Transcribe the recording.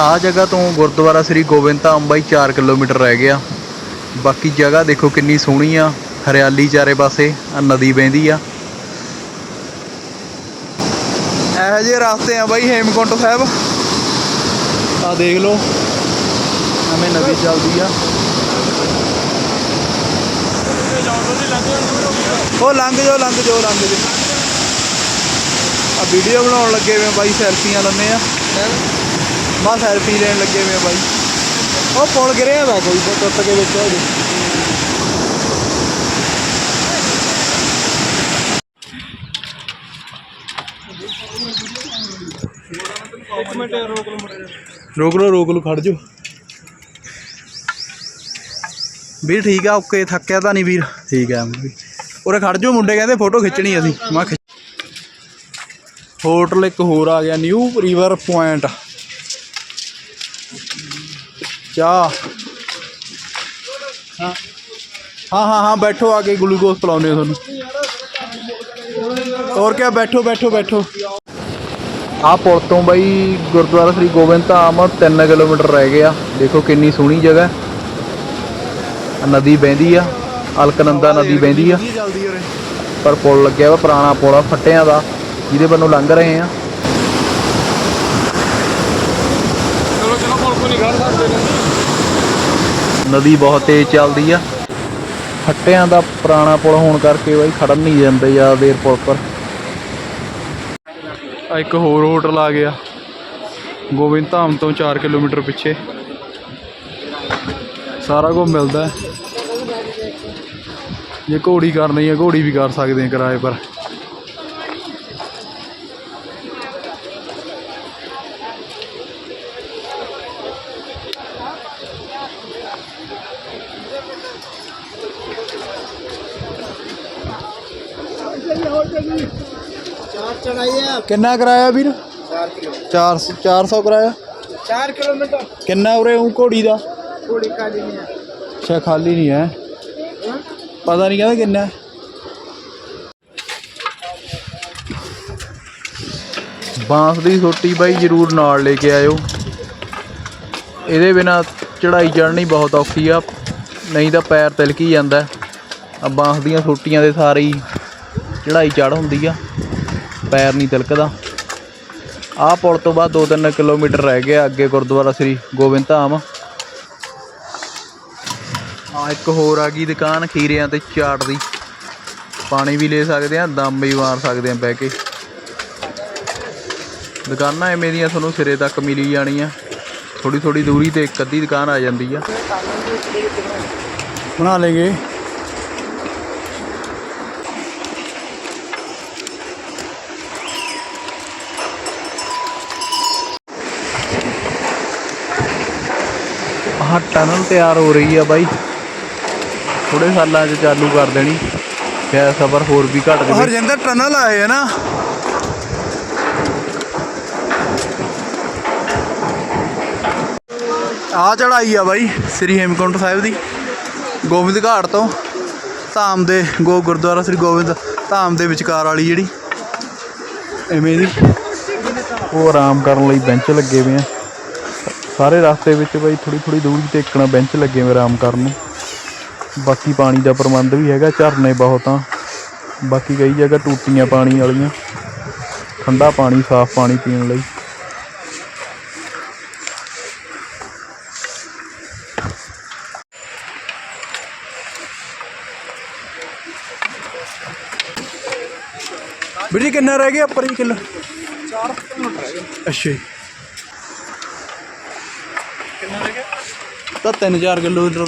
ਆਹ ਜਗ੍ਹਾ ਤੋਂ ਗੁਰਦੁਆਰਾ ਸ੍ਰੀ ਗੋਬਿੰਦ ਧਾਮ ਬਾਈ 4 ਕਿਲੋਮੀਟਰ ਰਹਿ ਗਿਆ। ਬਾਕੀ ਜਗ੍ਹਾ ਦੇਖੋ ਕਿੰਨੀ ਸੋਹਣੀ ਆ, ਹਰਿਆਲੀ ਚਾਰੇ ਪਾਸੇ ਆ ਨਦੀ ਵਹਿੰਦੀ ਆ। ਇਹੋ ਜਿਹੇ ਰਸਤੇ ਆ ਬਾਈ ਹੇਮਕੁੰਟ ਸਾਹਿਬ। ਆ ਦੇਖ ਲਓ, ਐਵੇਂ ਨਦੀ ਚੱਲਦੀ ਆ। ਉਹ ਲੰਘ ਜਾਓ ਲੰਘ ਜਾਓ ਲੰਘ ਜਾਓ। ਆ ਵੀਡੀਓ ਬਣਾਉਣ ਲੱਗੇ ਵੇ ਬਾਈ, ਸੈਲਫੀਆਂ ਲੈਂਦੇ ਆ। ਬਸ ਸੈਲਫੀ ਲੈਣ ਲੱਗੇ ਵੇ ਬਾਈ। ਉਹ ਪੁਲ ਗਿਰਿਆ ਵਾ ਕੋਈ ਤੇ ਟੁੱਟ ਕੇ ਵਿੱਚ ਹੋ ਜੇ ਰੋਕ ਲੋ ਰੋਕ ਲੋ ਖੜ ਜਾਓ। ਵੀਰ ਠੀਕ ਆ ਓਕੇ ਥੱਕਿਆ ਤਾਂ ਨਹੀਂ ਵੀਰ? ਠੀਕ ਆ ਵੀ ਉਰੇ ਖੜ ਜਾਓ ਮੁੰਡੇ ਕਹਿੰਦੇ ਫੋਟੋ ਖਿੱਚਣੀ ਅਸੀਂ। ਮੈਂ ਖਿੱਚ ਹੋਟਲ ਇੱਕ ਹੋਰ ਆ ਗਿਆ ਨਿਊ ਰਿਵਰ ਪੁਆਇੰਟ। ਚਾਹ ਹਾਂ ਹਾਂ ਹਾਂ ਹਾਂ ਬੈਠੋ ਆ ਕੇ ਗਲੂਕੋਸ ਪਿਲਾਉਂਦੇ ਆ ਤੁਹਾਨੂੰ। ਹੋਰ ਕਿਆ ਬੈਠੋ ਬੈਠੋ ਬੈਠੋ। ਆ ਪੁਲ ਤੋਂ ਬਈ ਗੁਰਦੁਆਰਾ ਸ੍ਰੀ ਗੋਬਿੰਦ ਧਾਮ 3 ਕਿਲੋਮੀਟਰ ਰਹਿ ਗਿਆ। ਦੇਖੋ ਕਿੰਨੀ ਸੋਹਣੀ ਜਗ੍ਹਾ ਨਦੀ ਵਹਿੰਦੀ ਆ ਅਲਕਨੰਦਾ ਨਦੀ ਵਹਿੰਦੀ ਆ। ਪਰ ਪੁਲ ਲੱਗਿਆ ਵਾ ਪੁਰਾਣਾ ਪੁਲ ਆ ਫੱਟਿਆਂ ਦਾ ਜਿਹਦੇ ਵੱਲੋਂ ਲੰਘ ਰਹੇ ਆ। ਚਲੋ ਚਲੋ ਪੁਲ ਕੋ ਨਹੀਂ ਖੜ ਸਕਦੇ ਨਦੀ ਬਹੁਤ ਤੇਜ਼ ਚੱਲਦੀ ਆ। ਫੱਟਿਆਂ ਦਾ ਪੁਰਾਣਾ ਪੁਲ ਹੋਣ ਕਰਕੇ ਬਈ ਖੜਨ ਨਹੀਂ ਜਾਂਦੇ ਜ਼ਿਆਦਾ ਦੇਰ ਪੁਲ ਪਰ। ਆ ਇੱਕ ਹੋਰ ਹੋਟਲ ਆ ਗਿਆ। ਗੋਬਿੰਦ ਧਾਮ ਤੋਂ 4 ਕਿਲੋਮੀਟਰ ਪਿੱਛੇ। ਸਾਰਾ ਕੁਝ ਮਿਲਦਾ। ਹੈ। ਜੇ ਘੋੜੀ ਕਰਨੀ ਹੈ ਘੋੜੀ ਵੀ ਕਰ ਸਕਦੇ ਆ ਕਿਰਾਏ ਪਰ। ਚਾਰ ਕਿੰਨਾ ਕਿਰਾਇਆ ਵੀਰ? 4 ਕਿਲੋ। 400 400 ਕਿਰਾਇਆ? 4 ਕਿਲੋਮੀਟਰ ਕਿੰਨਾ ਉਰੇ ਉਹ ਘੋੜੀ ਦਾ? ਥੋੜੀ ਕਾਲੀ ਨਹੀਂ ਹੈ। ਅੱਛਾ ਖਾਲੀ ਨਹੀਂ ਹੈ। ਪਤਾ ਨਹੀਂ ਕਹਿੰਦਾ ਕਿੰਨਾ। ਬਾਂਸ ਦੀ ਸੋਟੀ ਬਾਈ ਜ਼ਰੂਰ ਨਾਲ ਲੈ ਕੇ ਆਇਓ। ਇਹਦੇ ਬਿਨਾ ਚੜਾਈ ਚੜ੍ਹਨੀ ਬਹੁਤ ਔਖੀ ਆ। ਨਹੀਂ ਤਾਂ ਪੈਰ ਤਿਲਕੀ ਜਾਂਦਾ। ਆ ਬਾਂਸ ਦੀਆਂ ਸੋਟੀਆਂ ਦੇ ਸਾਰੇ ਹੀ ਚੜਾਈ ਚੜ ਹੁੰਦੀ ਆ ਪੈਰ ਨਹੀਂ ਤਿਲਕਦਾ। ਆਹ ਪੁਲ ਤੋਂ ਬਾਅਦ 2-3 ਕਿਲੋਮੀਟਰ ਰਹਿ ਗਿਆ ਅੱਗੇ ਗੁਰਦੁਆਰਾ ਸ੍ਰੀ ਗੋਬਿੰਦ ਧਾਮ। ਆ ਇੱਕ ਹੋਰ ਆ ਗਈ ਦੁਕਾਨ ਖੀਰਿਆਂ ਤੇ ਚਾਟ ਦੀ। ਪਾਣੀ ਵੀ ਲੈ ਸਕਦੇ ਆ ਦਮ ਵੀ ਮਾਰ ਸਕਦੇ ਆ ਬਹਿ ਕੇ। ਦੁਕਾਨਾਂ ਐਵੇਂ ਦੀਆਂ ਤੁਹਾਨੂੰ ਸਿਰੇ ਤੱਕ ਮਿਲੀ ਜਾਣੀਆਂ। ਥੋੜੀ ਥੋੜੀ ਦੂਰੀ ਤੇ ਇੱਕ ਅੱਧੀ ਦੁਕਾਨ ਆ ਜਾਂਦੀ ਆ। ਬਣਾ ਲੇਗੇ ਆਹ ਟਨਲ ਤਿਆਰ ਹੋ ਰਹੀ ਆ ਬਾਈ। ਥੋੜੇ ਸਾਲਾਂ 'ਚ ਚਾਲੂ ਕਰ ਦੇਣੀ। ਫਿਰ ਸਫ਼ਰ ਹੋਰ ਵੀ ਘਟ ਜਾਵੇ। ਹਰਜਿੰਦਰ ਟਨਲ ਆਏ ਹੈ ਨਾ। ਆ ਚੜਾਈ ਆ ਬਾਈ ਸ੍ਰੀ ਹੇਮਕੁੰਟ ਸਾਹਿਬ ਦੀ। ਗੋਬਿੰਦ ਘਾਟ ਤੋਂ ਧਾਮ ਦੇ ਗੋ ਗੁਰਦੁਆਰਾ ਸ੍ਰੀ ਗੋਬਿੰਦ ਧਾਮ ਦੇ ਵਿਚਕਾਰ ਵਾਲੀ ਜਿਹੜੀ। ਐਵੇਂ ਦੀ। ਉਹ ਆਰਾਮ ਕਰਨ ਲਈ ਬੈਂਚ ਲੱਗੇ ਹੋਏ ਆ। ਸਾਰੇ ਰਸਤੇ ਵਿੱਚ ਬਾਈ ਥੋੜੀ ਥੋੜੀ ਦੂਰੀ ਤੇ ਇੱਕਣਾ ਬੈਂਚ ਲੱਗੇ ਹੋਏ ਆਰਾਮ ਕਰਨ ਨੂੰ। ਬਾਕੀ ਪਾਣੀ ਦਾ ਪ੍ਰਬੰਧ ਵੀ ਹੈਗਾ ਝਰਨੇ ਬਹੁਤ ਆ। ਬਾਕੀ ਕਈ ਜਗ੍ਹਾ ਟੂਟੀਆਂ ਪਾਣੀ ਵਾਲੀਆਂ। ਠੰਡਾ ਪਾਣੀ ਸਾਫ਼ ਪਾਣੀ ਪੀਣ ਲਈ। ਵੀਰ ਜੀ ਕਿੰਨਾ ਰਹਿ ਗਿਆ? ਉੱਪਰ ਜੀ ਕਿਲੋ 4 ਕਿਲੋਮੀਟਰ ਰਹਿ ਗਿਆ। ਅੱਛਾ ਤਾਂ 3-4 ਕਿਲੋਮੀਟਰ